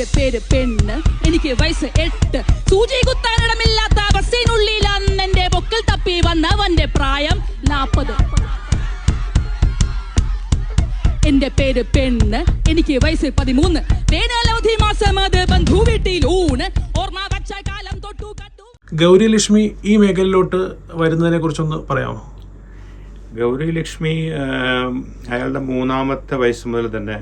എന്റെ പേര് പെണ്ണ്. എനിക്ക് വയസ്സ് എട്ട്. സൂചി കുത്താനിടമില്ലാത്ത ബസ്സിനുള്ളിൽ അന്ന് എന്റെ പൊക്കിൽ തപ്പി വന്നവന്റെ പ്രായം നാപ്പത്. എന്റെ പേര് പെണ്ണ്. എനിക്ക് വയസ്സ് പതിമൂന്ന്. വേനലവധി മാസം അത് ബന്ധു വീട്ടിൽ ഊണ് ഓർമ്മ കാലം തൊട്ടു കണ്ടു. ഗൗരി ലക്ഷ്മി ഈ മേഖലയിലോട്ട് വരുന്നതിനെ കുറിച്ചൊന്ന് പറയാമോ? ഗൗരി ലക്ഷ്മി അയാളുടെ മൂന്നാമത്തെ വയസ്സ് മുതൽ തന്നെ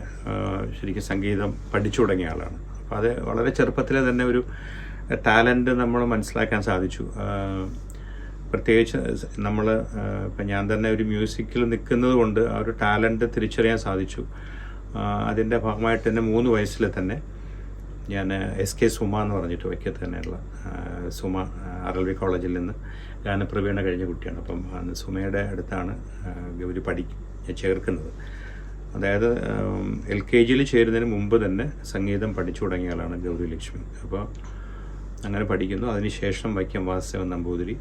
ശരിക്കും സംഗീതം പഠിച്ചു തുടങ്ങിയ ആളാണ്. അപ്പോൾ അത് വളരെ ചെറുപ്പത്തിലെ തന്നെ ഒരു ടാലന്റ് നമ്മൾ മനസ്സിലാക്കാൻ സാധിച്ചു. പ്രത്യേകിച്ച് നമ്മൾ ഇപ്പം ഞാൻ തന്നെ ഒരു മ്യൂസിക്കിൽ നിൽക്കുന്നത് കൊണ്ട് ആ ഒരു ടാലന്റ് തിരിച്ചറിയാൻ സാധിച്ചു. അതിന്റെ ഭാഗമായിട്ട് തന്നെ മൂന്ന് വയസ്സിൽ തന്നെ ഞാൻ എസ് കെ സുമ എന്ന് പറഞ്ഞിട്ട് വയ്ക്കത്ത് തന്നെയുള്ള സുമ ആർ എൽ വി കോളേജിൽ നിന്ന് ഗാനപ്രവീണ കഴിഞ്ഞ കുട്ടിയാണ്. അപ്പം സുമയുടെ അടുത്താണ് ഗൗരി പഠി ചേർക്കുന്നത്. അതായത് എൽ കെ ജിയിൽ ചേരുന്നതിന് മുമ്പ് തന്നെ സംഗീതം പഠിച്ചു തുടങ്ങിയ ആളാണ് ഗൗരി ലക്ഷ്മി. അപ്പോൾ അങ്ങനെ പഠിക്കുന്നു. അതിനുശേഷം വൈക്കം വാസുദേവൻ നമ്പൂതിരി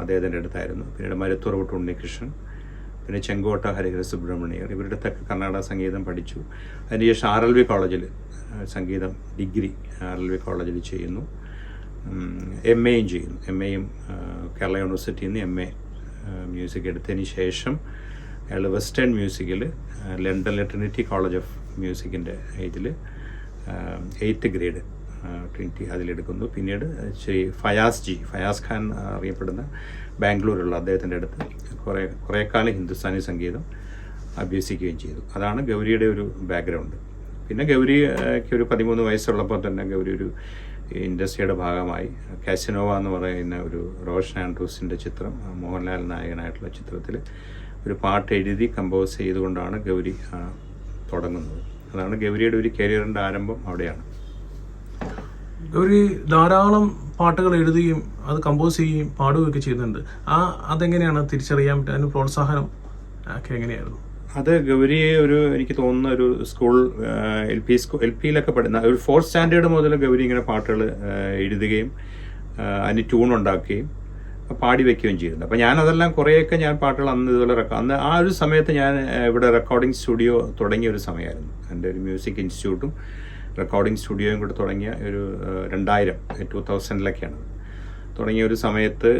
അദ്ദേഹത്തിന്റെ അടുത്തായിരുന്നു. പിന്നീട് മരുത്തുറവിട്ട് ഉണ്ണികൃഷ്ണൻ പിന്നെ ചെങ്കോട്ട ഹരിഹര സുബ്രഹ്മണ്യർ ഇവരുടെ തെക്ക് കർണാടക സംഗീതം പഠിച്ചു. അതിനുശേഷം ആർ എൽ വി കോളേജിൽ സംഗീതം ഡിഗ്രി ആർ എൽ വി കോളേജിൽ ചെയ്യുന്നു. എം എയും ചെയ്യുന്നു. എം എയും കേരള യൂണിവേഴ്സിറ്റിയിൽ നിന്ന് എം എ മ്യൂസിക് എടുത്തതിന് ശേഷം അയാൾ വെസ്റ്റേൺ മ്യൂസിക്കിൽ ലണ്ടനിലെ ട്രിനിറ്റി കോളേജ് ഓഫ് മ്യൂസിക്കിന്റെ ഇതിൽ എയ്ത്ത് ഗ്രേഡ് ട്രിനിറ്റി അതിലെടുക്കുന്നു പിന്നീട് ശ്രീ ഫയാസ് ജി ഫയാസ് ഖാൻ അറിയപ്പെടുന്ന ബാംഗ്ലൂരുള്ള അദ്ദേഹത്തിന്റെ അടുത്ത് കുറേ കുറേ കാലം ഹിന്ദുസ്ഥാനി സംഗീതം അഭ്യസിക്കുകയും ചെയ്തു. അതാണ് ഗൗരിയുടെ ഒരു ബാക്ക്ഗ്രൗണ്ട് പിന്നെ ഗൗരിക്ക് ഒരു പതിമൂന്ന് വയസ്സുള്ളപ്പോൾ തന്നെ ഗൗരി ഒരു ഇൻഡസ്ട്രിയുടെ ഭാഗമായി കാസിനോവ എന്ന് പറയുന്ന ഒരു റോഷൻ ആൻഡ്രൂസിന്റെ ചിത്രം മോഹൻലാൽ നായകനായിട്ടുള്ള ചിത്രത്തിൽ ഒരു പാട്ട് എഴുതി കമ്പോസ് ചെയ്തുകൊണ്ടാണ് ഗൗരി തുടങ്ങുന്നത്. അതാണ് ഗൗരിയുടെ ഒരു കരിയറിന്റെ ആരംഭം അവിടെയാണ്. ഗൗരി ധാരാളം പാട്ടുകൾ എഴുതുകയും അത് കമ്പോസ് ചെയ്യുകയും പാടുകയൊക്കെ ചെയ്യുന്നുണ്ട്. ആ അതെങ്ങനെയാണ് തിരിച്ചറിയാൻ പറ്റുക? അതിന് പ്രോത്സാഹനം ഒക്കെ എങ്ങനെയായിരുന്നു? അത് ഗൗരിയെ ഒരു എനിക്ക് തോന്നുന്ന ഒരു school L P school L പിയിലൊക്കെ പഠിക്കുന്ന ഒരു ഫോർത്ത് സ്റ്റാൻഡേർഡ് മുതൽ ഗൗരി ഇങ്ങനെ പാട്ടുകൾ എഴുതുകയും അതിന് ട്യൂൺ ഉണ്ടാക്കുകയും പാടി വെക്കുകയും ചെയ്യുന്നുണ്ട്. അപ്പോൾ ഞാൻ അതെല്ലാം കുറേയൊക്കെ ഞാൻ പാട്ടുകൾ അന്ന് ഇതുപോലെ റെക്കോ അന്ന് ആ ഒരു സമയത്ത് ഞാൻ ഇവിടെ റെക്കോർഡിംഗ് സ്റ്റുഡിയോ തുടങ്ങിയ ഒരു സമയമായിരുന്നു. എന്റെ ഒരു മ്യൂസിക് ഇൻസ്റ്റിറ്റ്യൂട്ടും റെക്കോർഡിംഗ് സ്റ്റുഡിയോയും കൂടെ തുടങ്ങിയ ഒരു രണ്ടായിരം ടു തൗസൻഡിലൊക്കെയാണ് തുടങ്ങിയ ഒരു സമയത്ത്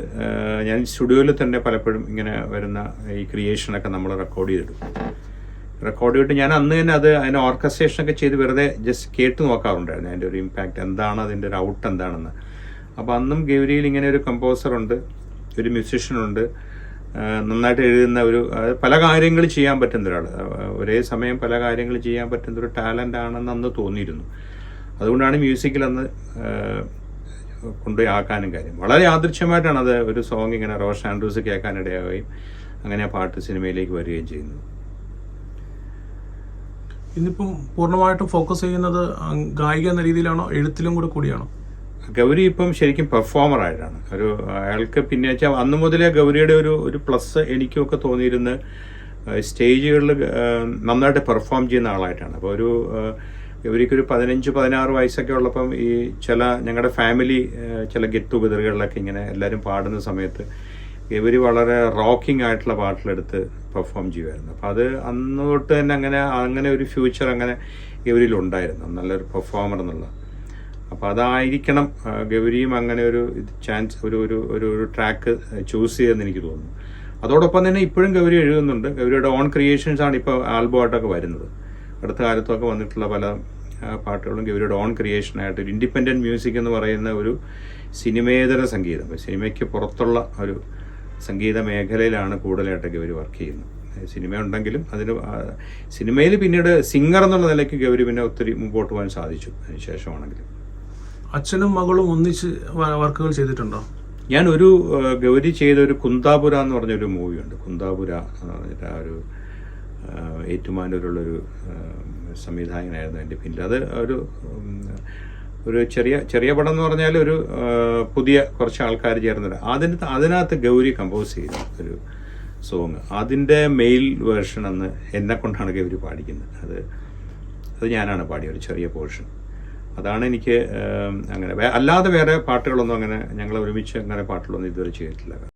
ഞാൻ സ്റ്റുഡിയോയിൽ തന്നെ പലപ്പോഴും ഇങ്ങനെ വരുന്ന ഈ ക്രിയേഷനൊക്കെ നമ്മൾ റെക്കോർഡ് ചെയ്തിടും. റെക്കോർഡ് ചെയ്തിട്ട് ഞാൻ അന്ന് തന്നെ അത് അതിന് ഓർക്കസ്ട്രേഷൻ ഒക്കെ ചെയ്ത് വെറുതെ ജസ്റ്റ് കേട്ട് നോക്കാറുണ്ടായിരുന്നു. അതിന്റെ ഒരു ഇമ്പാക്റ്റ് എന്താണ് അതിന്റെ ഒരു ഔട്ട് എന്താണെന്ന്. അപ്പോൾ അന്നും ഗൗരിയിൽ ഇങ്ങനെ ഒരു കമ്പോസറുണ്ട് ഒരു ആ, നന്നായിട്ട് എഴുതുന്ന ഒരു പല കാര്യങ്ങൾ ചെയ്യാൻ പറ്റുന്ന ഒരാൾ ഒരേ സമയം പല കാര്യങ്ങൾ ചെയ്യാൻ പറ്റുന്ന ഒരു ടാലന്റ് ആണെന്ന് അന്ന് തോന്നിയിരുന്നു. അതുകൊണ്ടാണ് മ്യൂസിക്കിൽ അന്ന് കൊണ്ടുപോയി ആക്കാനും കാര്യം. വളരെ ആദൃശ്യമായിട്ടാണ് അത് ഒരു സോങ് ഇങ്ങനെ റോഷൻ ആൻഡ്രൂസ് കേൾക്കാനിടയാവുകയും അങ്ങനെ ആ പാട്ട് സിനിമയിലേക്ക് വരികയും ചെയ്യുന്നത്. ഇന്നിപ്പം പൂർണമായിട്ടും ഫോക്കസ് ചെയ്യുന്നത് ഗായിക എന്ന രീതിയിലാണോ എഴുത്തിലും കൂടെ കൂടിയാണോ? ഗൗരി ഇപ്പം ശരിക്കും പെർഫോമർ ആയിട്ടാണ്. ഒരു അയാൾക്ക് പിന്നെ വെച്ചാൽ അന്ന് മുതലേ ഗൗരിയുടെ ഒരു ഒരു പ്ലസ് എനിക്കൊക്കെ തോന്നിയിരുന്നത് സ്റ്റേജുകളിൽ നന്നായിട്ട് പെർഫോം ചെയ്യുന്ന ആളായിട്ടാണ്. അപ്പോൾ ഒരു ഗൗരിക്കൊരു പതിനഞ്ച് പതിനാറ് വയസ്സൊക്കെ ഉള്ളപ്പം ഈ ചില ഞങ്ങളുടെ ഫാമിലി ചില ഗെറ്റ് ടുഗതറുകളിലൊക്കെ ഇങ്ങനെ എല്ലാവരും പാടുന്ന സമയത്ത് ഗൗരി വളരെ റോക്കിംഗ് ആയിട്ടുള്ള പാട്ടിലെടുത്ത് പെർഫോം ചെയ്യുമായിരുന്നു. അപ്പോൾ അത് അന്ന് തൊട്ട് തന്നെ അങ്ങനെ അങ്ങനെ ഒരു ഫ്യൂച്ചർ അങ്ങനെ ഗൗരിയിലുണ്ടായിരുന്നു. നല്ലൊരു പെർഫോമർ എന്നുള്ള അപ്പോൾ അതായിരിക്കണം ഗൗരിയും അങ്ങനെ ഒരു ചാൻസ് ഒരു ഒരു ഒരു ഒരു ട്രാക്ക് ചൂസ് ചെയ്തെന്ന് എനിക്ക് തോന്നുന്നു. അതോടൊപ്പം തന്നെ ഇപ്പോഴും ഗൗരി എഴുതുന്നുണ്ട്. ഗൗരിയുടെ ഓൺ ക്രിയേഷൻസ് ആണ് ഇപ്പോൾ ആൽബമായിട്ടൊക്കെ വരുന്നത്. അടുത്ത കാലത്തൊക്കെ വന്നിട്ടുള്ള പല പാട്ടുകളും ഗൗരിയുടെ ഓൺ ക്രിയേഷനായിട്ട് ഒരു ഇൻഡിപെൻഡന്റ് മ്യൂസിക് എന്ന് പറയുന്ന ഒരു സിനിമേതര സംഗീതം. സിനിമയ്ക്ക് പുറത്തുള്ള ഒരു സംഗീത മേഖലയിലാണ് കൂടുതലായിട്ട് ഗൗരി വർക്ക് ചെയ്യുന്നത്. സിനിമ ഉണ്ടെങ്കിലും അതിന് സിനിമയിൽ പിന്നീട് സിംഗർ എന്നുള്ള നിലയ്ക്ക് ഗൗരി പിന്നെ ഒത്തിരി മുമ്പോട്ട് പോകാൻ സാധിച്ചു. അതിന് ശേഷമാണെങ്കിലും. അച്ഛനും മകളും ഒന്നിച്ച് വർക്കുകൾ ചെയ്തിട്ടുണ്ടോ? ഞാൻ ഒരു ഗൗരി ചെയ്ത ഒരു കുന്താപുര എന്ന് പറഞ്ഞൊരു മൂവിയുണ്ട്. കുന്താപുര എന്ന് പറഞ്ഞിട്ട് ആ ഒരു ഏറ്റുമാനൂരുള്ളൊരു സംവിധായകനായിരുന്നു എന്റെ പിന്നിൽ. അത് ഒരു ഒരു ചെറിയ ചെറിയ പടം എന്ന് പറഞ്ഞാൽ ഒരു പുതിയ കുറച്ച് ആൾക്കാർ ചേർന്നത് അതിന് അതിനകത്ത് ഗൗരി കമ്പോസ് ചെയ്ത ഒരു സോങ് അതിന്റെ മെയിൽ വേർഷൻ അന്ന് എന്നെ കൊണ്ടാണ് ഗൗരി പാടിക്കുന്നത്. അത് അത് ഞാനാണ് പാടിയ ഒരു ചെറിയ പോർഷൻ അതാണ് എനിക്ക് അങ്ങനെ. അല്ലാതെ വേറെ പാട്ടുകളൊന്നും അങ്ങനെ ഞങ്ങൾ ഒരുമിച്ച് അങ്ങനെ പാട്ടുകളൊന്നും ഇതുവരെ ചെയ്തിട്ടില്ല.